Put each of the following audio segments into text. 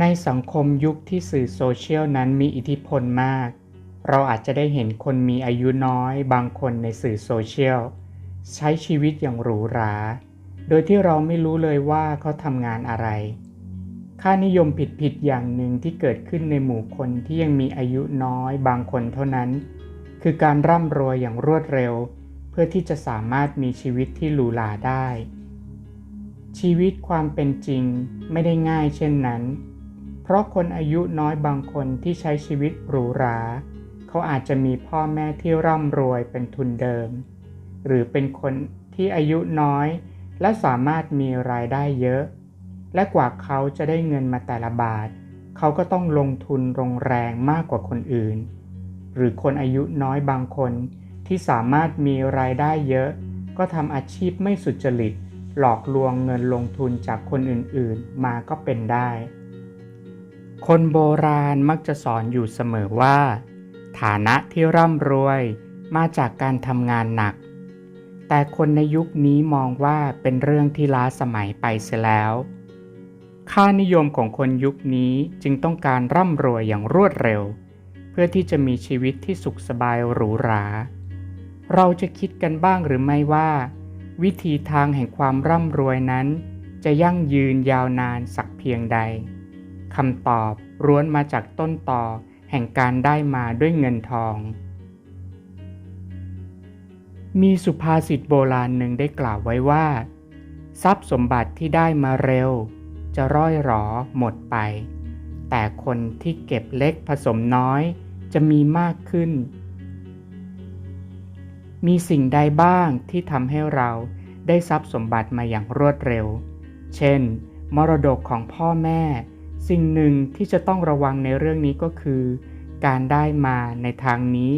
ในสังคมยุคที่สื่อโซเชียลนั้นมีอิทธิพลมาก เราอาจจะได้เห็นคนมีอายุน้อยบางคนในสื่อโซเชียล ใช้ชีวิตอย่างหรูหรา โดยที่เราไม่รู้เลยว่าเขาทำงานอะไร ค่านิยมผิดๆอย่างหนึ่งที่เกิดขึ้นในหมู่คนที่ยังมีอายุน้อยบางคนเท่านั้น คือการร่ำรวยอย่างรวดเร็ว เพื่อที่จะสามารถมีชีวิตที่หรูหราได้ ชีวิตความเป็นจริงไม่ได้ง่ายเช่นนั้น เพราะคนอายุน้อยบางคนที่ใช้ชีวิตหรูหรา เขาอาจจะมีพ่อแม่ที่ร่ำรวยเป็นทุนเดิม หรือเป็นคนที่อายุน้อยและสามารถมีรายได้เยอะ และกว่าเขาจะได้เงินมาแต่ละบาท เขาก็ต้องลงทุนลงแรงมากกว่าคนอื่น หรือคนอายุน้อยบางคนที่สามารถมีรายได้เยอะ ก็ทำอาชีพไม่สุจริต หลอกลวงเงินลงทุนจากคนอื่นๆ มาก็เป็นได้ คนโบราณมักจะสอนอยู่เสมอว่า ฐานะที่ร่ำรวยมาจากการทำงานหนัก แต่คนในยุคนี้มองว่าเป็นเรื่องที่ล้าสมัยไปเสียแล้ว ค่านิยมของคนยุคนี้จึงต้องการร่ำรวยอย่างรวดเร็ว เพื่อที่จะมีชีวิตที่สุขสบายหรูหรา เราจะคิดกันบ้างหรือไม่ว่า วิธีทางแห่งความร่ำรวยนั้น จะยั่งยืนยาวนานสักเพียงใด คำตอบร้วนมาจากต้นต่อแห่งการได้มาด้วยเงินทอง มีสุภาษิตโบราณหนึ่งได้กล่าวไว้ว่า ทรัพย์สมบัติที่ได้มาเร็ว จะร่อยหรอหมดไป แต่คนที่เก็บเล็กผสมน้อยจะมีมากขึ้น มีสิ่งใดบ้างที่ทำให้เราได้ทรัพย์สมบัติมาอย่างรวดเร็ว เช่น มรดกของพ่อแม่ สิ่งหนึ่งที่จะต้องระวังในเรื่องนี้ก็คือ การได้มาในทางนี้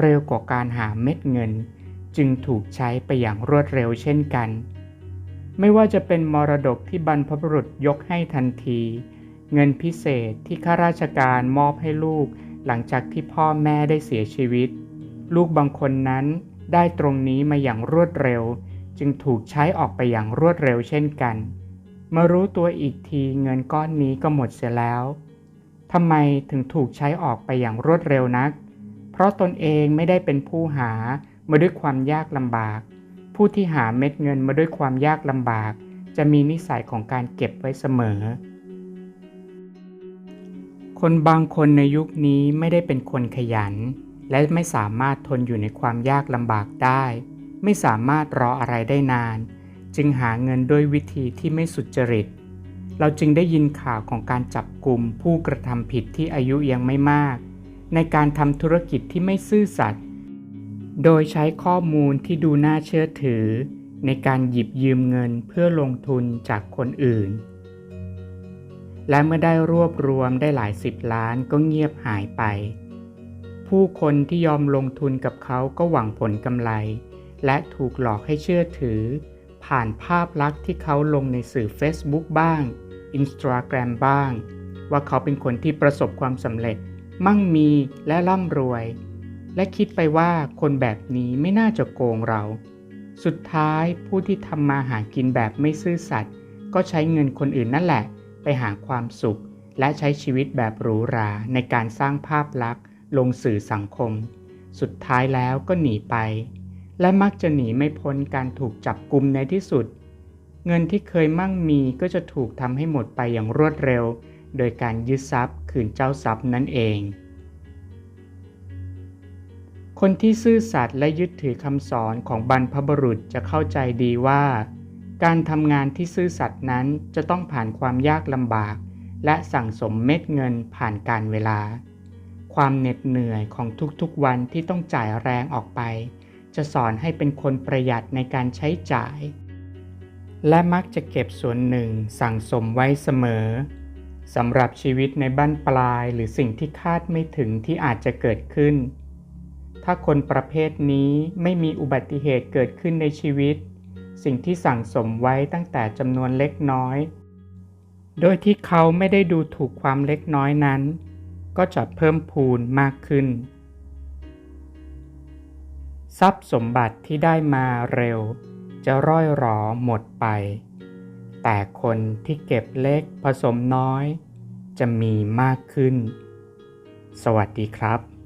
เร็วกว่าการหาเม็ดเงิน จึงถูกใช้ไปอย่างรวดเร็วเช่นกัน ไม่ว่าจะเป็นมรดกที่บรรพบุรุษยกให้ทันที เงินพิเศษที่ข้าราชการมอบให้ลูก หลังจากที่พ่อแม่ได้เสียชีวิต ลูกบางคนนั้นได้ตรงนี้มาอย่างรวดเร็ว จึงถูกใช้ออกไปอย่างรวดเร็วเช่นกัน มารู้ตัวอีกทีเงินก้อนนี้ก็หมดเสียแล้วทำไมถึงถูกใช้ออกไปอย่างรวดเร็วนัก เพราะตนเองไม่ได้เป็นผู้หามาด้วยความยากลำบาก ผู้ที่หาเม็ดเงินมาด้วยความยากลำบาก จะมีนิสัยของการเก็บไว้เสมอ คนบางคนในยุคนี้ไม่ได้เป็นคนขยัน และไม่สามารถทนอยู่ในความยากลำบากได้ ไม่สามารถรออะไรได้นาน จึงหาเงินด้วยวิธีที่ไม่สุจริต เราจึงได้ยินข่าวของการจับกลุ่มผู้กระทำผิดที่อายุยังไม่มาก ในการทำธุรกิจที่ไม่ซื่อสัตย์โดยใช้ข้อมูลที่ดูน่าเชื่อถือ ในการหยิบยืมเงินเพื่อลงทุนจากคนอื่น และเมื่อได้รวบรวมได้หลายสิบล้านก็เงียบหายไป ผู้คนที่ยอมลงทุนกับเขาก็หวังผลกำไร และถูกหลอกให้เชื่อถือ ผ่านภาพลักษณ์ที่เขาลงในสื่อ Facebook บ้าง Instagram บ้าง ว่าเขาเป็นคนที่ประสบความสำเร็จ มั่งมีและร่ำรวย และคิดไปว่าคนแบบนี้ไม่น่าจะโกงเรา สุดท้ายผู้ที่ทำมาหากินแบบไม่ซื่อสัตย์ก็ใช้เงินคนอื่นนั่นแหละ ไปหาความสุข และใช้ชีวิตแบบหรูหราในการสร้างภาพลักษณ์ ลงสื่อสังคม สุดท้ายแล้วก็หนีไป และมักจะหนีไม่พ้นการถูกจับกลุมในที่สุด เงินที่เคยมั่งมีก็จะถูกทำให้หมดไปอย่างรวดเร็ว โดยการยึดทรัพย์คืนเจ้าทรัพย์นั่นเอง คนที่ซื่อสัตย์และยึดถือคำสอนของบรรพบุรุษจะเข้าใจดีว่า การทำงานที่ซื่อสัตย์นั้นจะต้องผ่านความยากลำบาก และสั่งสมเม็ดเงินผ่านการเวลา ความเหน็ดเหนื่อยของทุกๆวันที่ต้องจ่ายแรงออกไป จะสอนให้เป็นคนประหยัดในการใช้จ่าย และมักจะเก็บส่วนหนึ่งสั่งสมไว้เสมอสำหรับชีวิตในบ้านปลายหรือสิ่งที่คาดไม่ถึงที่อาจจะเกิดขึ้น ถ้าคนประเภทนี้ไม่มีอุบัติเหตุเกิดขึ้นในชีวิต สิ่งที่สั่งสมไว้ตั้งแต่จำนวนเล็กน้อย โดยที่เขาไม่ได้ดูถูกความเล็กน้อยนั้น ก็จะเพิ่มพูนมากขึ้น ทรัพย์สมบัติที่ได้มาเร็ว จะร่อยหรอหมดไป แต่คนที่เก็บเล็กผสมน้อยจจะมีมากขึ้น สวัสดีครับ